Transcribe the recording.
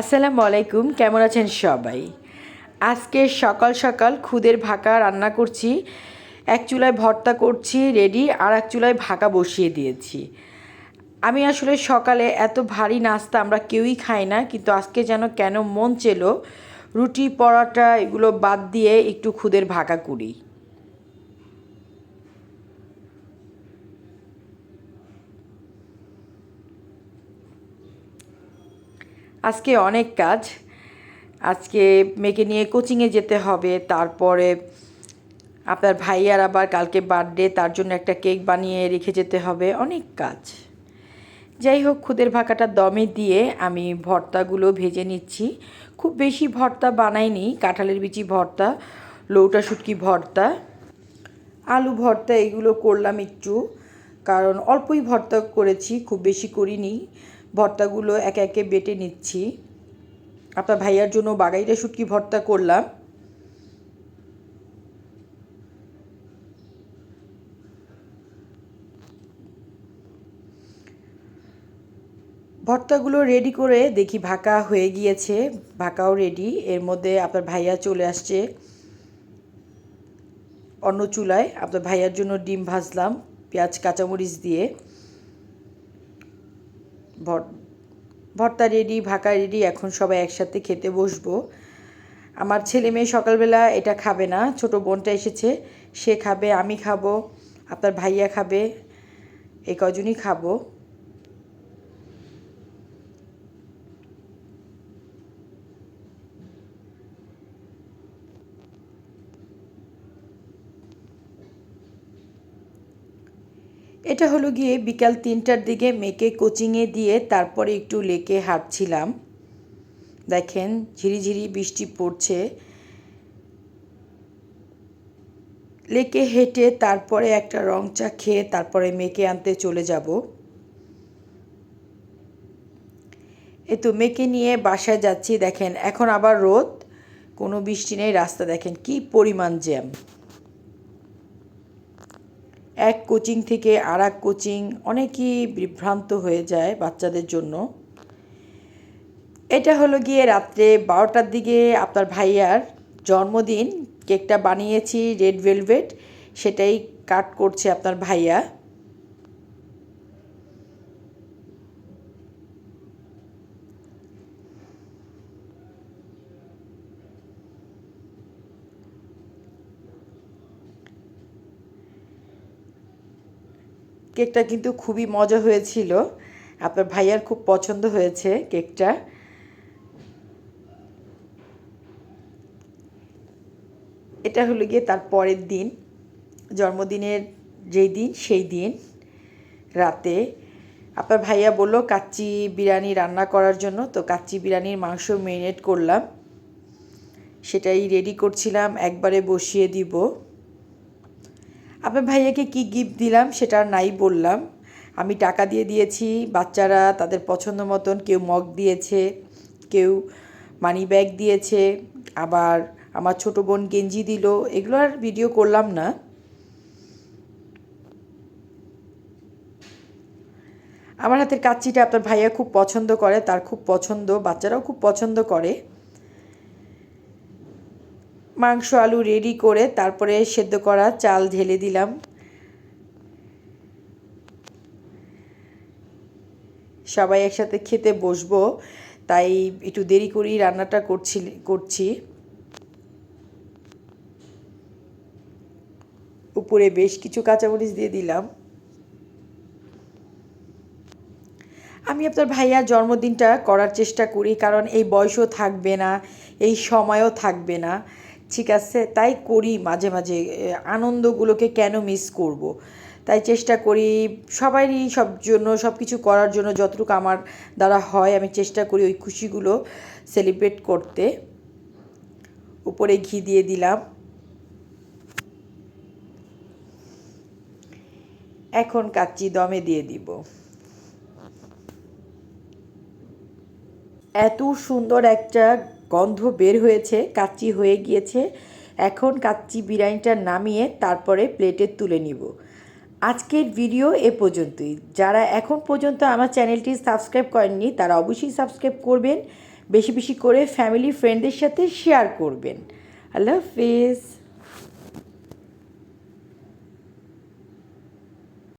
আসসালামু আলাইকুম, কেমন আছেন সবাই? আজকে সকাল সকাল খুদের ভাকা রান্না করছি, এক চুলায় ভর্তা করছি রেডি আর এক চুলায় ভাকা বসিয়ে দিয়েছি। আমি আসলে সকালে এত ভারী নাস্তা আমরা কেউই খাই না, কিন্তু আজকে যেন কেন মন চেলো, রুটি, পরোটা এগুলো বাদ দিয়ে একটু খুদের ভাকা করি। আজকে অনেক কাজ। আজকে মেয়েকে নিয়ে কোচিংয়ে যেতে হবে, তারপরে আপনার ভাইয়ার আবার কালকে বার্থডে তার জন্য একটা কেক বানিয়ে রেখে যেতে হবে, অনেক কাজ। যাই হোক, খুদের ভাকাটা দমে দিয়ে আমি ভর্তাগুলো ভেজে নিচ্ছি। খুব বেশি ভর্তা বানাইনি, কাঁঠালের বিচি ভর্তা, লৌটা শুটকি ভর্তা, আলু ভর্তা, এগুলো করলাম একটু, কারণ অল্পই ভর্তা করেছি, খুব বেশি করিনি। ভর্তাগুলো একে একে বেটে নিচ্ছি। আপনার ভাইয়ার জন্য বাগাইটা শুটকি ভর্তা করলাম। ভর্তাগুলো রেডি করে দেখি ভাকা হয়ে গিয়েছে, ভাকাও রেডি এর মধ্যে আপনার ভাইয়া চলে আসছে অন্য চুলায়। আপনার ভাইয়ার জন্য ডিম ভাজলাম, পেঁয়াজ, কাঁচামরিচ দিয়ে। ভর্তা রেডি ভাকা রেডি এখন সবাই একসাথে খেতে বসবো। আমার ছেলে মেয়ে সকালবেলা এটা খাবে না, ছোট বোনটা এসেছে, সে খাবে, আমি খাব, আপনার ভাইয়া খাবে, এই কজনই খাব। এটা হলো গিয়ে বিকাল তিনটার দিকে মেয়েকে কোচিংয়ে দিয়ে তারপরে একটু লেকে হাঁটছিলাম। দেখেন, ঝিরিঝিরি বৃষ্টি পড়ছে। লেকে হেঁটে তারপরে একটা রং চা খেয়ে তারপরে মেয়েকে আনতে চলে যাব। এ তো মেয়েকে নিয়ে বাসায় যাচ্ছি, দেখেন, এখন আবার রোদ, কোনো বৃষ্টি নেই, রাস্তা দেখেন, কি পরিমাণ জ্যাম। এক কোচিং থেকে আর এক কোচিং অনেকই বিভ্রান্ত হয়ে যায় বাচ্চাদের জন্য। এটা হলো গিয়ে রাত্রে বারোটার দিকে আপনার ভাইয়ার জন্মদিন। কেকটা বানিয়েছি, রেড ভেলভেট, সেটাই কাট করছে আপনার ভাইয়া। কেকটা কিন্তু খুবই মজা হয়েছিল। আপনার ভাইয়ার খুব পছন্দ হয়েছে কেকটা। এটা হলো গিয়ে তার পরের দিন। জন্মদিনের যেই দিন, সেই দিন রাতে। আপনার ভাইয়া বলল, কাচ্চি বিরিয়ানি রান্না করার জন্য। তো কাচ্চি বিরিয়ানির মাংস মেরিনেট করলাম। সেটাই রেডি করছিলাম, একবারে বসিয়ে দিব। আপনার ভাইয়াকে কি গিফট দিলাম সেটা নাই বললাম। আমি টাকা দিয়ে দিয়েছি, বাচ্চারা তাদের পছন্দ মতন কেউ মগ দিয়েছে, কেউ মানি ব্যাগ দিয়েছে, আবার আমার ছোট বোন গেঞ্জি দিল, এগুলো আর ভিডিও করলাম না। আমার হাতের কাচ্চিটা আপনার ভাইয়া খুব পছন্দ করে, তার খুব পছন্দ, বাচ্চারাও খুব পছন্দ করে। মাংস, আলু রেডি করে তারপরে সেদ্ধ করা চাল ঢেলে দিলাম। সবাই একসাথে খেতে বসবো, তাই একটু দেরি করেই রান্নাটা করছি করছি। উপরে বেশ কিছু কাঁচামরিচ দিয়ে দিলাম। আমি আপনার ভাইয়া জন্মদিনটা করার চেষ্টা করি, কারণ এই বয়সও থাকবে না, এই সময়ও থাকবে না। ঠিক আছে, তাই করি মাঝে মাঝে আনন্দগুলোকে কেন মিস করব। তাই চেষ্টা করি সবারই সব জন্য, সব কিছু করার জন্য যতটুকু আমার দ্বারা হয়, আমি চেষ্টা করি ওই খুশিগুলো সেলিব্রেট করতে। উপরে ঘি দিয়ে দিলাম। এখন কাচ্চি দমে দিয়ে দিব। এত সুন্দর একটা গন্ধ বের হয়েছে, কাচ্চি হয়ে গিয়েছে। এখন কাচ্চি বিরিয়ানিটা নামিয়ে তারপরে প্লেটে তুলে নিব। আজকের ভিডিও এ পর্যন্তই। যারা এখন পর্যন্ত আমার চ্যানেলটি সাবস্ক্রাইব করেননি, তারা অবশ্যই সাবস্ক্রাইব করবেন। বেশি বেশি করে ফ্যামিলি ফ্রেন্ডদের সাথে শেয়ার করবেন। আল্লাহ হাফিজ।